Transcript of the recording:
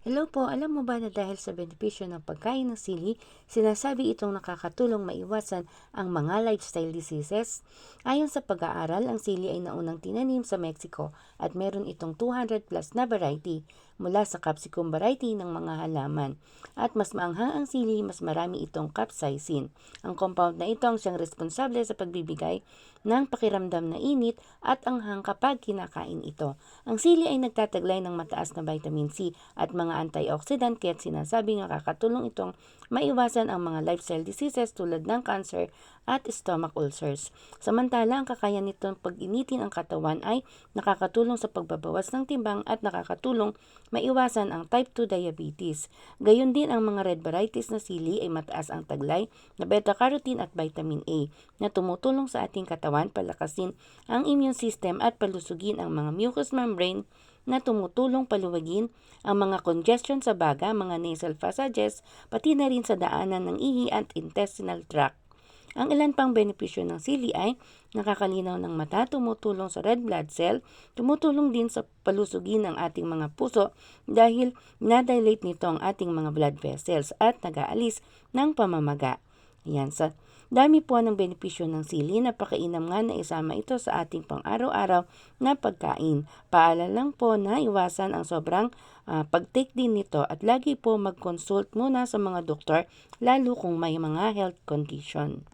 Hello po, alam mo ba na dahil sa benepisyo ng pagkain ng sili, sinasabi itong nakakatulong maiwasan ang mga lifestyle diseases? Ayon sa pag-aaral, ang sili ay naunang tinanim sa Mexico at meron itong 200 plus na variety mula sa capsicum variety ng mga halaman. At mas maanghang ang sili, mas marami itong capsaicin. Ang compound na ito ang siyang responsable sa pagbibigay ng pakiramdam na init at anghang kapag kinakain ito. Ang sili ay nagtataglay ng mataas na vitamin C at mga antioxidant kaya sinasabing nakakatulong itong maiwasan ang mga lifestyle diseases tulad ng cancer at stomach ulcers. Samantala, ang kakayan nitong pag-initin ang katawan ay nakakatulong sa pagbabawas ng timbang at nakakatulong maiwasan ang type 2 diabetes. Gayon din ang mga red varieties na sili ay mataas ang taglay na beta-carotene at vitamin A na tumutulong sa ating katawan palakasin ang immune system at palusugin ang mga mucous membrane na tumutulong paluwagin ang mga congestion sa baga, mga nasal passages, pati na rin sa daanan ng ihi at intestinal tract. Ang ilan pang benepisyo ng sili ay nakakalinaw ng mata, tumutulong sa red blood cell, tumutulong din sa palusugin ng ating mga puso dahil nadilate nito ang ating mga blood vessels at nag-aalis ng pamamaga. Yan, sa dami po ng benepisyo ng sili, napakainam nga na isama ito sa ating pang-araw-araw na pagkain. Paalala lang po na iwasan ang sobrang uh, pag-take din nito at lagi po mag-consult muna sa mga doktor lalo kung may mga health condition.